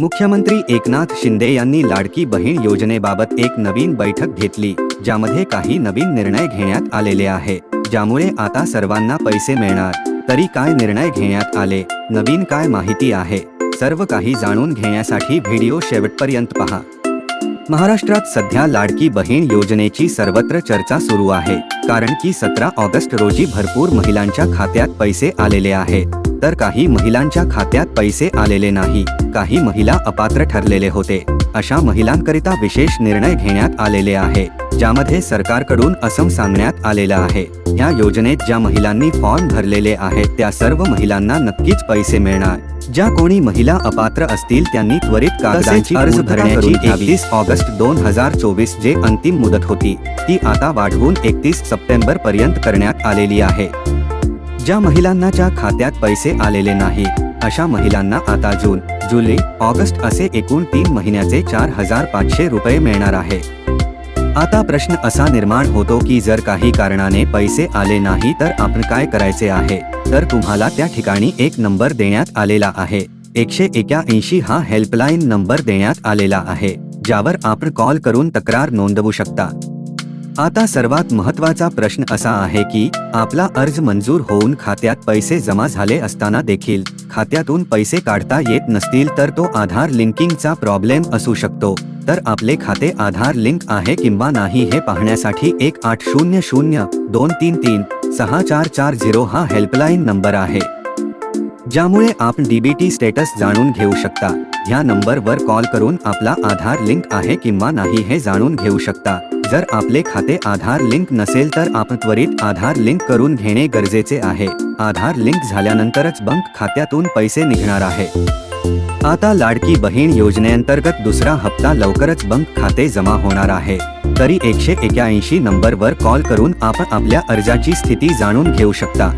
मुख्यमंत्री एकनाथ शिंदे यांनी लाडकी बहीण योजनेबाबत एक नवीन बैठक घेतली, ज्यामध्ये काही नवीन निर्णय घेण्यात आलेले आहे, ज्यामुळे आता सर्वांना पैसे मिळणार. तरी काय निर्णय घेण्यात आले? नवीन काय माहिती आहे? सर्व काही जाणून घेण्यासाठी व्हिडिओ शेवटपर्यंत पहा. महाराष्ट्रात सध्या लाडकी बहीण योजनेची सर्वत्र चर्चा सुरू आहे, कारण की सतरा ऑगस्ट रोजी भरपूर महिलांच्या खात्यात पैसे आलेले आहेत. तर काही महिलांच्या खात्यात पैसे आलेले नाही. काही महिला अपात्र ठरलेले होते. अशा महिलांकरिता विशेष निर्णय घेण्यात आलेले आहे ज्यामध्ये सरकारकडून असं सांगण्यात आलेलं आहे. या योजनेत ज्या महिलांनी फॉर्म भरलेले आहेत त्या सर्व महिलांना नक्कीच पैसे मिळणार. ज्या कोणी महिला अपात्र असतील त्यांनी त्वरित कागदांची अर्ज भरण्याची एकतीस ऑगस्ट दोन हजार चोवीस जे अंतिम मुदत होती ती आता वाढवून एकतीस सप्टेंबर पर्यंत करण्यात आलेली आहे. ज्या महिलांनाच्या खात्यात पैसे आलेले नाही अशा महिलांना आता जून जुलै ऑगस्ट असे एकूण तीन महिन्याचे चार हजार पाचशे रुपये मिळणार आहे. आता प्रश्न असा निर्माण होतो की जर काही कारणाने पैसे आले नाही तर आपण काय करायचे आहे? तर तुम्हाला त्या ठिकाणी एक नंबर देण्यात आलेला आहे. एकशे एक्याऐंशी हा हेल्पलाईन नंबर देण्यात आलेला आहे ज्यावर आपण कॉल करून तक्रार नोंदवू शकता. आता सर्वात महत्त्वाचा प्रश्न असा आहे की आपला अर्ज मंजूर होऊन खात्यात पैसे जमा झाले असताना देखील खात्यातून पैसे काढता येत नसतील तर तो आधार लिंकिंगचा प्रॉब्लेम असू शकतो. तर आपले खाते आधार लिंक आहे किंवा नाही हे पाहण्यासाठी एक आठ शून्य शून्य दोन तीन तीन सहा चार चार झिरो हा हेल्पलाईन नंबर आहे. ज्यामुळे आपण डीबीटी स्टेटस जाणून घेऊ शकता. ह्या नंबरवर कॉल करून आपला आधार लिंक आहे किंवा नाही हे जाणून घेऊ शकता. जर आपले खाते आधार लिंक नसेल तर आपण त्वरित आधार लिंक करून घेणे गरजेचे आहे. आधार लिंक झाल्यानंतरच बँक खात्यातून पैसे निघणार आहे. आता लाडकी बहीण योजनेअंतर्गत दुसरा हप्ता लवकरच बँक खाते जमा होणार आहे. तरी एकशे एक्याऐंशी नंबरवर कॉल करून आपण आपल्या अर्जाची स्थिती जाणून घेऊ शकता.